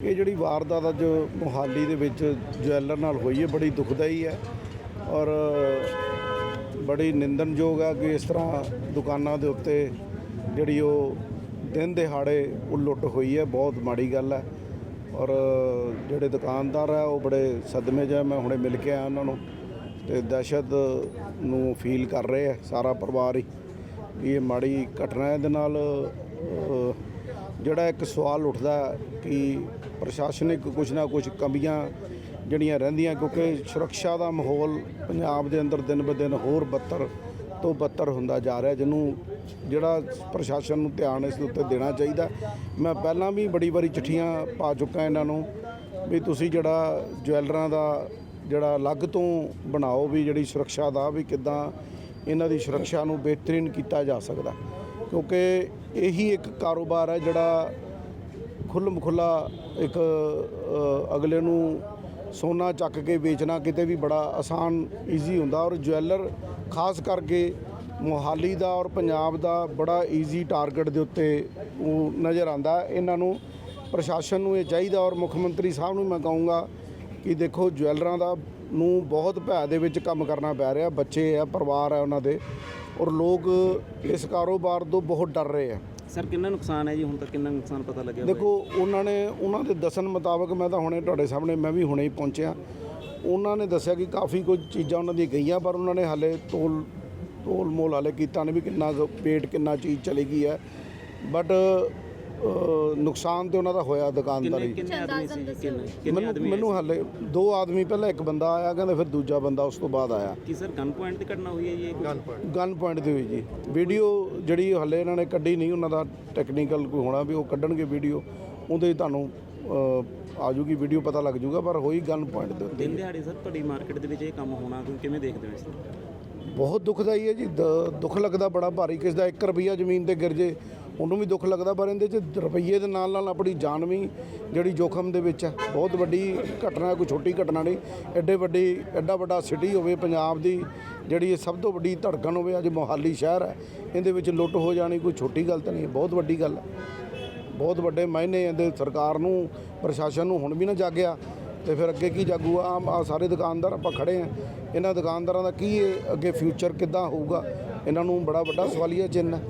ਇਹ ਜਿਹੜੀ ਵਾਰਦਾਤ ਅੱਜ ਮੋਹਾਲੀ ਦੇ ਵਿੱਚ ਜਵੈਲਰ ਨਾਲ ਹੋਈ ਹੈ, ਬੜੀ ਦੁਖਦਾਈ ਹੈ ਔਰ ਬੜੀ ਨਿੰਦਨਯੋਗ ਆ ਕਿ ਇਸ ਤਰ੍ਹਾਂ ਦੁਕਾਨਾਂ ਦੇ ਉੱਤੇ ਜਿਹੜੀ ਉਹ ਦਿਨ ਦਿਹਾੜੇ ਉਹ ਲੁੱਟ ਹੋਈ ਹੈ, ਬਹੁਤ ਮਾੜੀ ਗੱਲ ਹੈ ਔਰ ਜਿਹੜੇ ਦੁਕਾਨਦਾਰ ਹੈ, ਉਹ ਬੜੇ ਸਦਮੇ 'ਚ ਹੈ ਮੈਂ ਹੁਣੇ ਮਿਲ ਕੇ ਆਇਆ ਉਹਨਾਂ ਨੂੰ ਤੇ ਦਹਿਸ਼ਤ ਨੂੰ ਫੀਲ ਕਰ ਰਹੇ ਹੈ ਸਾਰਾ ਪਰਿਵਾਰ ਹੀ ਵੀ ਇਹ ਮਾੜੀ ਘਟਨਾ ਹੈ। ਇਹਦੇ ਨਾਲ ਜਿਹੜਾ ਇੱਕ ਸਵਾਲ ਉੱਠਦਾ ਕਿ ਪ੍ਰਸ਼ਾਸਨਿਕ ਕੁਝ ਨਾ ਕੁਝ ਕਮੀਆਂ ਜਿਹੜੀਆਂ ਰਹਿੰਦੀਆਂ, ਕਿਉਂਕਿ ਸੁਰੱਖਿਆ ਦਾ ਮਾਹੌਲ ਪੰਜਾਬ ਦੇ ਅੰਦਰ ਦਿਨ ਬ ਦਿਨ ਹੋਰ ਬੱਤਰ ਤੋਂ ਬੱਤਰ ਹੁੰਦਾ ਜਾ ਰਿਹਾ, ਜਿਹਨੂੰ ਜਿਹੜਾ ਪ੍ਰਸ਼ਾਸਨ ਨੂੰ ਧਿਆਨ ਇਸ ਦੇ ਉੱਤੇ ਦੇਣਾ ਚਾਹੀਦਾ। ਮੈਂ ਪਹਿਲਾਂ ਵੀ ਬੜੀ ਵਾਰੀ ਚਿੱਠੀਆਂ ਪਾ ਚੁੱਕਾ ਇਹਨਾਂ ਨੂੰ ਵੀ ਤੁਸੀਂ ਜਿਹੜਾ ਜਵੈਲਰਾਂ ਦਾ ਜਿਹੜਾ ਅਲੱਗ ਤੋਂ ਬਣਾਓ ਵੀ ਜਿਹੜੀ ਸੁਰੱਖਿਆ ਦਾ ਵੀ ਕਿੱਦਾਂ ਇਹਨਾਂ ਦੀ ਸੁਰੱਖਿਆ ਨੂੰ ਬਿਹਤਰੀਨ ਕੀਤਾ ਜਾ ਸਕਦਾ। ਕਿਉਂਕਿ ਇਹੀ ਇੱਕ ਕਾਰੋਬਾਰ ਹੈ ਜਿਹੜਾ ਖੁੱਲ੍ਹ ਖੁੱਲਾ ਇੱਕ ਅਗਲੇ ਨੂੰ ਸੋਨਾ ਚੱਕ ਕੇ ਵੇਚਣਾ ਕਿਤੇ ਵੀ ਬੜਾ ਆਸਾਨ ਈਜ਼ੀ ਹੁੰਦਾ ਔਰ ਜੁਐਲਰ ਖਾਸ ਕਰਕੇ ਮੋਹਾਲੀ ਦਾ ਔਰ ਪੰਜਾਬ ਦਾ ਬੜਾ ਈਜ਼ੀ ਟਾਰਗੇਟ ਦੇ ਉੱਤੇ ਉਹ ਨਜ਼ਰ ਆਂਦਾ ਇਹਨਾਂ ਨੂੰ ਪ੍ਰਸ਼ਾਸਨ ਨੂੰ ਇਹ ਚਾਹੀਦਾ ਔਰ ਮੁੱਖ ਮੰਤਰੀ ਸਾਹਿਬ ਨੂੰ ਮੈਂ ਕਹੂੰਗਾ ਕਿ ਦੇਖੋ ਜਵੈਲਰਾਂ ਦਾ ਨੂੰ ਬਹੁਤ ਭੈ ਦੇ ਵਿੱਚ ਕੰਮ ਕਰਨਾ ਪੈ ਰਿਹਾ ਬੱਚੇ ਆ ਪਰਿਵਾਰ ਹੈ ਉਹਨਾਂ ਦੇ ਔਰ ਲੋਕ ਇਸ ਕਾਰੋਬਾਰ ਤੋਂ ਬਹੁਤ ਡਰ ਰਹੇ ਆ। ਸਰ ਕਿੰਨਾ ਨੁਕਸਾਨ ਹੈ ਜੀ? ਹੁਣ ਤੱਕ ਕਿੰਨਾ ਨੁਕਸਾਨ ਪਤਾ ਲੱਗਿਆ? ਦੇਖੋ ਉਹਨਾਂ ਨੇ ਉਹਨਾਂ ਦੇ ਦੱਸਣ ਮੁਤਾਬਕ ਮੈਂ ਤਾਂ ਹੁਣੇ ਤੁਹਾਡੇ ਸਾਹਮਣੇ ਮੈਂ ਵੀ ਹੁਣੇ ਹੀ ਪਹੁੰਚਿਆ। ਉਹਨਾਂ ਨੇ ਦੱਸਿਆ ਕਿ ਕਾਫੀ ਕੁਝ ਚੀਜ਼ਾਂ ਉਹਨਾਂ ਦੀਆਂ ਗਈਆਂ ਪਰ ਉਹਨਾਂ ਨੇ ਹਾਲੇ ਤੋਲ ਤੋਲ ਮੋਲ ਹਾਲੇ ਕੀਤਾ ਨਹੀਂ ਵੀ ਕਿੰਨਾ weight ਕਿੰਨਾ ਚੀਜ਼ ਚਲੀ ਗਈ ਹੈ। ਬਟ ਨੁਕਸਾਨ ਤੇ ਉਹਨਾਂ ਦਾ ਹੋਇਆ ਕਿੰਨੇ ਦੁਕਾਨਦਾਰੀ। ਕਿੰਨੇ ਆਦਮੀ ਸੀ? ਜੀ? ਕਿੰਨੇ ਕਿੰਨੇ ਮੈਨੂੰ ਆਦਮੀ ਮੈਨੂੰ ਹਾਲੇ ਦੋ ਆਦਮੀ ਪਹਿਲਾਂ ਇੱਕ ਬੰਦਾ ਆਇਆ ਕਹਿੰਦੇ ਫਿਰ ਦੂਜਾ ਬੰਦਾ ਉਸ ਤੋਂ ਬਾਅਦ ਆਇਆ। ਕੀ ਸਰ ਗਨ ਪੁਆਇੰਟ ਤੇ ਘਟਨਾ ਹੋਈ ਹੈ ਜੀ ਗਨ ਗਨ ਪੁਆਇੰਟ ਤੇ ਹੋਈ ਜੀ। ਵੀਡੀਓ ਜਿਹੜੀ ਹੱਲੇ ਇਹਨਾਂ ਨੇ ਕੱਢੀ ਨਹੀਂ ਉਹਨਾਂ ਦਾ ਟੈਕਨੀਕਲ ਕੋਈ ਹੋਣਾ ਵੀ ਉਹ ਕੱਢਣਗੇ ਵੀਡੀਓ ਉਹਦੇ 'ਚ ਤੁਹਾਨੂੰ ਅ, ਆ ਜੂਗੀ ਵੀਡੀਓ ਪਤਾ ਲੱਗ ਜੂਗਾ ਪਰ ਹੋਈ ਗਨ ਪੁਆਇੰਟ ਦੇ ਉੱਤੇ। ਦਿਨ ਦਿਹਾੜੇ ਸਰ ਤੁਹਾਡੀ ਮਾਰਕੀਟ ਦੇ ਵਿੱਚ ਇਹ ਕੰਮ ਹੋਣਾ ਤੁਸੀਂ ਕਿਵੇਂ ਦੇਖਦੇ ਹੋ ਇਸ ਨੂੰ ਬਹੁਤ ਦੁਖਦਾਈ ਹੈ ਜੀ ਦ- ਦੁੱਖ ਲੱਗਦਾ ਬੜਾ ਭਾਰੀ ਕਿਸ ਦਾ 1 ਰੁਪਈਆ ਜ਼ਮੀਨ ਤੇ ਗਿਰ ਜੇ ਉਹਨੂੰ ਵੀ ਦੁੱਖ ਲੱਗਦਾ ਪਰ ਇਹਦੇ 'ਚ ਰੁਪਈਏ ਦੇ ਨਾਲ ਨਾਲ ਆਪਣੀ ਜਾਨ ਵੀ ਜਿਹੜੀ ਜੋਖਮ ਦੇ ਵਿੱਚ ਹੈ ਬਹੁਤ ਵੱਡੀ ਘਟਨਾ ਹੈ, ਕੋਈ ਛੋਟੀ ਘਟਨਾ ਨਹੀਂ। ਐਡੇ ਵੱਡੀ ਐਡਾ ਵੱਡਾ ਸਿਟੀ ਹੋਵੇ ਪੰਜਾਬ ਦੀ ਜਿਹੜੀ ਇਹ ਸਭ ਤੋਂ ਵੱਡੀ ਧੜਕਣ ਹੋਵੇ ਅੱਜ ਮੋਹਾਲੀ ਸ਼ਹਿਰ ਹੈ ਇਹਦੇ ਵਿੱਚ ਲੁੱਟ ਹੋ ਜਾਣੀ ਕੋਈ ਛੋਟੀ ਗੱਲ ਤਾਂ ਨਹੀਂ ਬਹੁਤ ਵੱਡੀ ਗੱਲ ਹੈ ਬਹੁਤ ਵੱਡੇ ਮਾਇਨੇ ਇਹਦੇ ਸਰਕਾਰ ਨੂੰ ਪ੍ਰਸ਼ਾਸਨ ਨੂੰ ਹੁਣ ਵੀ ਨਾ ਜਾਗਿਆ। ਤੇ ਫਿਰ ਅੱਗੇ ਕੀ ਜਾਗੂਗਾ ਆਮ ਆ ਸਾਰੇ ਦੁਕਾਨਦਾਰ ਆਪਾਂ ਖੜੇ ਆ। ਇਹਨਾਂ ਦੁਕਾਨਦਾਰਾਂ ਦਾ ਕੀ ਇਹ ਅੱਗੇ ਫਿਊਚਰ ਕਿੱਦਾਂ ਹੋਊਗਾ? ਇਹਨਾਂ ਨੂੰ ਬੜਾ ਵੱਡਾ ਸਵਾਲੀਆ ਚਿੰਨ੍ਹ ਹੈ